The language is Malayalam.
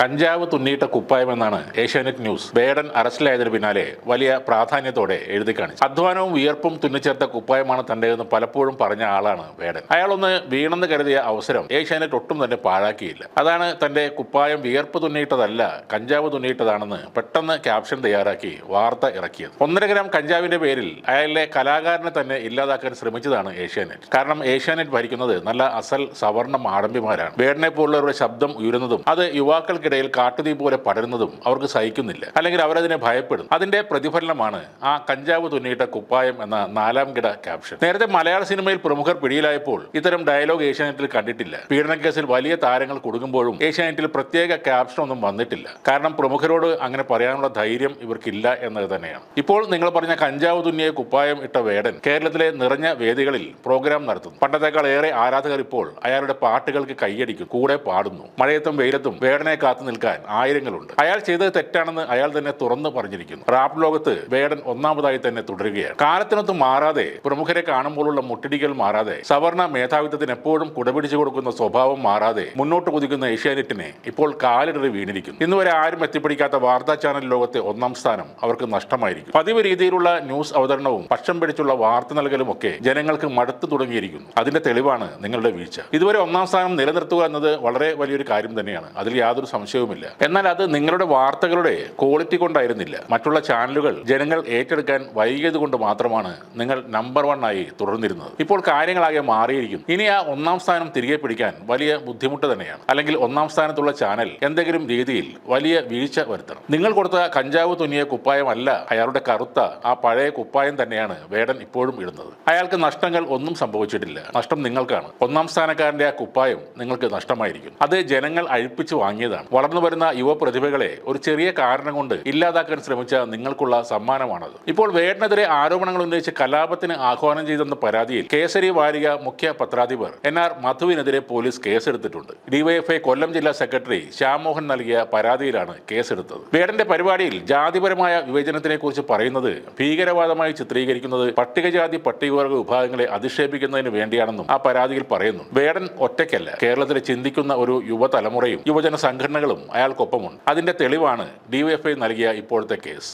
കഞ്ചാവ് തുന്നിയിട്ട കുപ്പായമെന്നാണ് ഏഷ്യാനെറ്റ് ന്യൂസ്. ബേഡൻ അറസ്റ്റിലായതിനു പിന്നാലെ വലിയ പ്രാധാന്യത്തോടെ എഴുതി കാണിച്ചു. അധ്വാനവും വിയർപ്പും തുന്നിച്ചേർത്ത കുപ്പായമാണ് തന്റേതെന്ന് പലപ്പോഴും പറഞ്ഞ ആളാണ് ബേഡൻ. അയാളൊന്ന് വീണെന്ന് കരുതിയ അവസരം ഏഷ്യാനെറ്റ് ഒട്ടും തന്നെ പാഴാക്കിയില്ല. അതാണ് തന്റെ കുപ്പായം വിയർപ്പ് തുന്നിയിട്ടതല്ല കഞ്ചാവ് തുന്നിയിട്ടതാണെന്ന് പെട്ടെന്ന് ക്യാപ്ഷൻ തയ്യാറാക്കി വാർത്ത ഇറക്കിയത്. ഒന്നര ഗ്രാം കഞ്ചാവിന്റെ പേരിൽ അയാളിലെ കലാകാരനെ തന്നെ ഇല്ലാതാക്കാൻ ശ്രമിച്ചതാണ് ഏഷ്യാനെറ്റ്. കാരണം ഏഷ്യാനെറ്റ് ഭരിക്കുന്നത് നല്ല അസൽ സവർണ മാടമ്പിമാരാണ്. ബേഡനെ പോലുള്ളവരുടെ ശബ്ദം ഉയരുന്നതും അത് യുവാക്കൾക്കിടയിൽ കാട്ടുതീ പോലെ പടരുന്നതും അവർക്ക് സഹിക്കുന്നില്ല. അല്ലെങ്കിൽ അവരതിനെ ഭയപ്പെടുന്നു. അതിന്റെ പ്രതിഫലനമാണ് ആ കഞ്ചാവ് തുന്നിയിട്ട കുപ്പായം എന്ന നാലാം കിട ക്യാപ്ഷൻ നേരത്തെ മലയാള സിനിമയിൽ പ്രമുഖർ പിടിയിലായപ്പോൾ ഇത്തരം ഡയലോഗ് ഏഷ്യാനെറ്റിൽ കണ്ടിട്ടില്ല. പീഡനക്കേസിൽ വലിയ താരങ്ങൾ കുടുങ്ങുമ്പോഴും ഏഷ്യാനെറ്റിൽ പ്രത്യേക ക്യാപ്ഷൻ ഒന്നും വന്നിട്ടില്ല. കാരണം പ്രമുഖരോട് അങ്ങനെ പറയാനുള്ള ധൈര്യം ഇവർക്കില്ല എന്നത് തന്നെയാണ്. ഇപ്പോൾ നിങ്ങൾ പറഞ്ഞ കഞ്ചാവ് തുന്നിയ കുപ്പായം ഇട്ട വേടൻ കേരളത്തിലെ നിറഞ്ഞ വേദികളിൽ പ്രോഗ്രാം നടത്തുന്നു. പണ്ടത്തേക്കാൾ ഏറെ ആരാധകർ ഇപ്പോൾ അയാളുടെ പാട്ടുകൾക്ക് കൈയടിക്കും കൂടെ പാടുന്നു. മഴയത്തും വെയിലത്തും വേടനെ നിൽക്കാൻ ആയിരങ്ങളുണ്ട്. അയാൾ ചെയ്തത് തെറ്റാണെന്ന് അയാൾ തന്നെ തുറന്നു പറഞ്ഞിരിക്കുന്നു. റാപ്പ് ലോകത്ത് വേടൻ ഒന്നാമതായി തന്നെ തുടരുകയാണ്. കാലത്തിനൊത്ത് മാറാതെ പ്രമുഖരെ കാണുമ്പോഴുള്ള മുട്ടിടികൾ മാറാതെ സവർണ മേധാവിത്വത്തിന് എപ്പോഴും കുടപിടിച്ചു കൊടുക്കുന്ന സ്വഭാവം മാറാതെ മുന്നോട്ട് കുതിക്കുന്ന ഏഷ്യാനെറ്റിനെ ഇപ്പോൾ കാലിടറി വീണിരിക്കുന്നു. ഇന്നുവരെ ആരും എത്തിപ്പിടിക്കാത്ത വാർത്താ ചാനൽ ലോകത്തെ ഒന്നാം സ്ഥാനം അവർക്ക് നഷ്ടമായിരിക്കും. പതിവ് രീതിയിലുള്ള ന്യൂസ് അവതരണവും പക്ഷം പിടിച്ചുള്ള വാർത്ത നൽകലും ഒക്കെ ജനങ്ങൾക്ക് മടുത്തു തുടങ്ങിയിരിക്കുന്നു. അതിന്റെ തെളിവാണ് നിങ്ങളുടെ വീഴ്ച. ഇതുവരെ ഒന്നാം സ്ഥാനം നിലനിർത്തുക എന്നത് വളരെ വലിയൊരു കാര്യം തന്നെയാണ്. അതിൽ യാതൊരു സംശയവുമില്ല. എന്നാൽ അത് നിങ്ങളുടെ വാർത്തകളുടെ ക്വാളിറ്റി കൊണ്ടായിരുന്നില്ല. മറ്റുള്ള ചാനലുകൾ ജനങ്ങൾ ഏറ്റെടുക്കാൻ വൈകിയത് കൊണ്ട് മാത്രമാണ് നിങ്ങൾ നമ്പർ വൺ ആയി തുടർന്നിരുന്നത്. ഇപ്പോൾ കാര്യങ്ങളാകെ മാറിയിരിക്കുന്നു. ഇനി ആ ഒന്നാം സ്ഥാനം തിരികെ പിടിക്കാൻ വലിയ ബുദ്ധിമുട്ട് തന്നെയാണ്. അല്ലെങ്കിൽ ഒന്നാം സ്ഥാനത്തുള്ള ചാനൽ എന്തെങ്കിലും രീതിയിൽ വലിയ വീഴ്ച വരുത്തണം. നിങ്ങൾ കൊടുത്ത കഞ്ചാവ് തുന്നിയ കുപ്പായമല്ല അയാളുടെ കറുത്ത ആ പഴയ കുപ്പായം തന്നെയാണ് വേടൻ ഇപ്പോഴും ഇടുന്നത്. അയാൾക്ക് നഷ്ടങ്ങൾ ഒന്നും സംഭവിച്ചിട്ടില്ല. നഷ്ടം നിങ്ങൾക്കാണ്. ഒന്നാം സ്ഥാനക്കാരന്റെ ആ കുപ്പായം നിങ്ങൾക്ക് നഷ്ടമായിരിക്കും. അത് ജനങ്ങൾ അഴിപ്പിച്ചു വാങ്ങിയതാണ്. വളർന്നു വരുന്ന യുവ പ്രതിഭകളെ ഒരു ചെറിയ കാരണം കൊണ്ട് ഇല്ലാതാക്കാൻ ശ്രമിച്ച നിങ്ങൾക്കുള്ള സമ്മാനമാണത്. ഇപ്പോൾ വേടനെതിരെ ആരോപണങ്ങൾ ഉന്നയിച്ച് കലാപത്തിന് ആഹ്വാനം ചെയ്തെന്ന പരാതിയിൽ കേസരി വാരിക മുഖ്യ പത്രാധിപർ എൻ ആർ മധുവിനെതിരെ പോലീസ് കേസെടുത്തിട്ടുണ്ട്. ഡിവൈഎഫ്ഐ കൊല്ലം ജില്ലാ സെക്രട്ടറി ശ്യാമോഹൻ നൽകിയ പരാതിയിലാണ് കേസെടുത്തത്. വേടന്റെ പരിപാടിയിൽ ജാതിപരമായ വിവേചനത്തിനെ കുറിച്ച് പറയുന്നത് ഭീകരവാദമായി ചിത്രീകരിക്കുന്നത് പട്ടികജാതി പട്ടികവർഗ വിഭാഗങ്ങളെ അധിക്ഷേപിക്കുന്നതിന് വേണ്ടിയാണെന്നും ആ പരാതിയിൽ പറയുന്നു. വേടൻ ഒറ്റയ്ക്കല്ല. കേരളത്തിലെ ചിന്തിക്കുന്ന ഒരു യുവതലമുറയും യുവജന സംഘടനകളും അയാൾക്കൊപ്പമുണ്ട്. അതിന്റെ തെളിവാണ് ഡിവൈഎഫ്ഐ നൽകിയ ഇപ്പോഴത്തെ കേസ്.